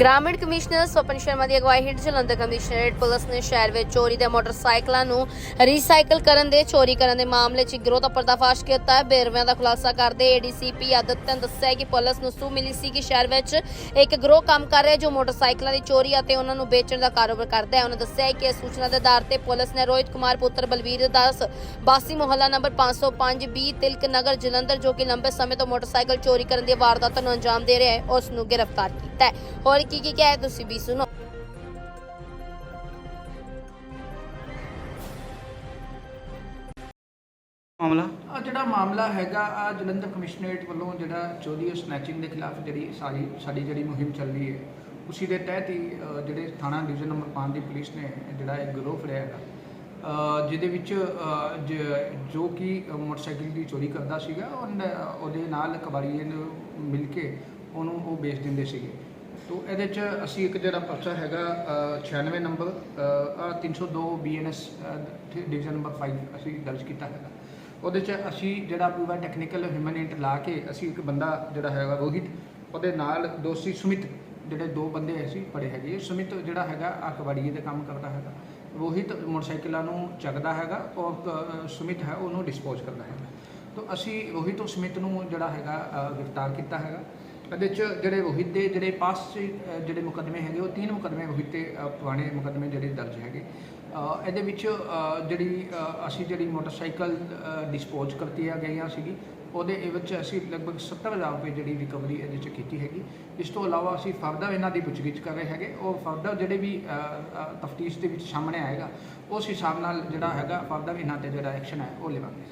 ਗ੍ਰਾਮੀਣ commissioner Swapan Sharma ਦੀ ਅਗਵਾਈ ਹੇਠ ਜਲੰਧਰ ਕਮਿਸ਼ਨਰੇਟ ਪੁਲਿਸ ਨੇ ਸ਼ਹਿਰ ਵਿੱਚ ਚੋਰੀ ਦੇ ਮੋਟਰਸਾਈਕਲਾਂ ਨੂੰ ਰੀਸਾਈਕਲ ਕਰਨ ਦੇ, ਚੋਰੀ ਕਰਨ ਦੇ ਮਾਮਲੇ 'ਚ ਗਿਰੋਹ ਦਾ ਪਰਦਾਫਾਸ਼ ਕੀਤਾ ਹੈ। ਬੇਰਵਿਆਂ ਦਾ ਖੁਲਾਸਾ ਕਰਦੇ ਏਡੀਸੀਪੀ ਆਦਿਤਿਆ ਨੇ ਦੱਸਿਆ ਕਿ ਪੁਲਿਸ ਨੂੰ ਸੂ ਮਿਲੀ ਸੀ ਕਿ ਸ਼ਹਿਰ ਵਿੱਚ ਇੱਕ ਗਿਰੋਹ ਕੰਮ ਕਰ ਰਿਹਾ ਜੋ ਮੋਟਰਸਾਈਕਲਾਂ ਦੀ ਚੋਰੀ ਅਤੇ ਉਹਨਾਂ ਨੂੰ ਵੇਚਣ ਦਾ ਕਾਰੋਬਾਰ ਕਰਦਾ ਹੈ। ਉਹਨਾਂ ਦੱਸਿਆ ਕਿ ਇਸ ਸੂਚਨਾ ਦੇ ਆਧਾਰ ਤੇ ਪੁਲਿਸ ਨੇ ਰੋਹਿਤ ਕੁਮਾਰ, ਪੁੱਤਰ ਬਲਵੀਰ ਦਾਸ, ਬਾਸੀ ਮੁਹੱਲਾ ਨੰਬਰ 505 ਬੀ, ਤਿਲਕ ਨਗਰ, ਜਲੰਧਰ, ਜੋ ਕਿ ਲੰਬੇ ਸਮੇਂ ਤੋਂ ਮੋਟਰਸਾਈਕਲ ਚੋਰੀ ਕਰਨ ਦੀ ਵਾਰਦਾਤ ਨੂੰ ਅੰਜਾਮ ਦੇ ਰਿਹਾ ਹੈ, ਉਸ ਨੂੰ ਗ੍ਰਿਫਤਾਰ ਕੀਤਾ ਹੈ। ਹੋਰ ਕੀ ਕੀ ਕਿਹਾ ਹੈ ਤੁਸੀਂ ਵੀ ਸੁਣੋ। ਮਾਮਲਾ? ਆ ਜਿਹੜਾ ਮਾਮਲਾ ਹੈਗਾ ਆ ਜਲੰਧਰ ਕਮਿਸ਼ਨਰੇਟ ਵੱਲੋਂ ਜਿਹੜਾ ਚੋਰੀ ਸਨੈਚਿੰਗ ਦੇ ਖਿਲਾਫ ਜਿਹੜੀ ਸਾਡੀ ਸਾਡੀ ਜਿਹੜੀ ਮੁਹਿੰਮ ਚੱਲ ਰਹੀ ਹੈ ਉਸੀ ਦੇ ਤਹਿਤ ਹੀ ਅ, ਜਿਹੜੇ ਥਾਣਾ ਡਿਵੀਜ਼ਨ ਨੰਬਰ 5 ਦੀ ਪੁਲਿਸ ਨੇ ਜਿਹੜਾ ਇੱਕ ਗਰੋਹ ਫੜਿਆ ਹੈਗਾ ਅ, ਜਿਹਦੇ ਵਿੱਚ ਅ, ਜ- ਜੋ ਕਿ ਮੋਟਰਸਾਈਕਲ ਦੀ ਚੋਰੀ ਕਰਦਾ ਸੀਗਾ ਉਹਨ- ਉਹਦੇ ਨਾਲ ਕਬਾੜੀਏ ਨੂੰ ਮਿਲ ਕੇ ਉਹਨੂੰ ਉਹ ਵੇਚ ਦਿੰਦੇ ਸੀਗੇ। ਤੋ ਇਹਦੇ ਚ ਅਸੀਂ ਇੱਕ ਜਿਹੜਾ ਪਰਚਾ ਹੈਗਾ ਅ, 96 ਨੰਬਰ ਆ 302 ਬੀਐਨਐਸ ਡਿਵੀਜ਼ਨ ਨੰਬਰ 5 ਅਸੀਂ ਦਰਜ ਕੀਤਾ ਹੈਗਾ। ਉਹਦੇ ਚ ਅਸੀਂ ਜਿਹੜਾ ਪੂਰਾ ਟੈਕਨੀਕਲ ਹਿਊਮਨ ਇੰਟ ਲਾ ਕੇ ਅਸੀਂ ਇੱਕ ਬੰਦਾ ਜਿਹੜਾ ਹੈਗਾ ਰੋਹਿਤ ਉਹਦੇ ਨਾਲ ਦੋਸ਼ੀ ਸੁਮਿਤ ਜਿਹੜੇ ਦੋ ਬੰਦੇ ਅਸੀਂ ਪੜੇ ਹੈਗੇ। ਸੁਮਿਤ ਜਿਹੜਾ ਹੈਗਾ ਆ ਕਬੱਡੀ ਕੰਮ ਕਰਦਾ ਹੈਗਾ। ਰੋਹਿਤ ਮੋਟਰਸਾਈਕਲਾਂ ਨੂੰ ਚੱਕਦਾ ਹੈਗਾ ਔਰ ਸੁਮਿਤ ਹੈ ਉਹਨੂੰ ਡਿਸਪੋਜ਼ ਕਰਦਾ ਹੈਗਾ। ਤੋ ਅਸੀਂ ਰੋਹਿਤ ਔਰ ਸੁਮਿਤ ਨੂੰ ਜਿਹੜਾ ਹੈਗਾ ਗ੍ਰਿਫਤਾਰ ਕੀਤਾ ਹੈਗਾ। ਇਹਦੇ ਚ ਜਿਹੜੇ ਰੋਹਿਤ ਦੇ ਜਿਹੜੇ ਪਾਸ ਜਿਹੜੇ ਮੁਕੱਦਮੇ ਹੈਗੇ ਉਹ ਤਿੰਨ ਮੁਕੱਦਮੇ ਰੋਹਿਤ ਤੇ ਅ, ਪੁਰਾਣੇ ਮੁਕੱਦਮੇ ਜਿਹੜੇ ਦਰਜ ਹੈਗੇ। ਅ, ਇਹਦੇ ਵਿੱਚ ਅ, ਜਿਹੜੀ ਅ, ਅਸੀਂ ਜਿਹੜੀ ਮੋਟਰਸਾਈਕਲ ਡਿਸਪੋਜ਼ ਕਰਤੀਆਂ ਗਈਆਂ ਸੀਗੀ ਉਹਦੇ ਇਹ ਵਿੱਚ ਅਸੀਂ ਲਗਭਗ 70000 ਰੁਪਏ ਜਿਹੜੀ ਰਿਕਵਰੀ ਇਹਦੇ ਚ ਕੀਤੀ ਹੈਗੀ। ਇਸ ਤੋਂ ਇਲਾਵਾ ਅਸੀਂ ਫਰਦਰ ਇਹਨਾਂ ਦੀ ਪੁੱਛਗਿੱਛ ਕਰ ਰਹੇ ਹੈਗੇ। ਉਹ ਫਰਦਰ ਜਿਹੜੇ ਵੀ ਤਫਤੀਸ਼ ਦੇ ਵਿੱਚ ਸਾਹਮਣੇ ਆਏਗਾ ਉਸ ਹਿਸਾਬ ਨਾਲ ਜਿਹੜਾ ਹੈਗਾ ਫਰਦਰ ਇਹਨਾਂ ਤੇ ਜਿਹੜਾ ਐਕਸ਼ਨ ਹੈ ਉਹ ਲਵਾਂਗੇ।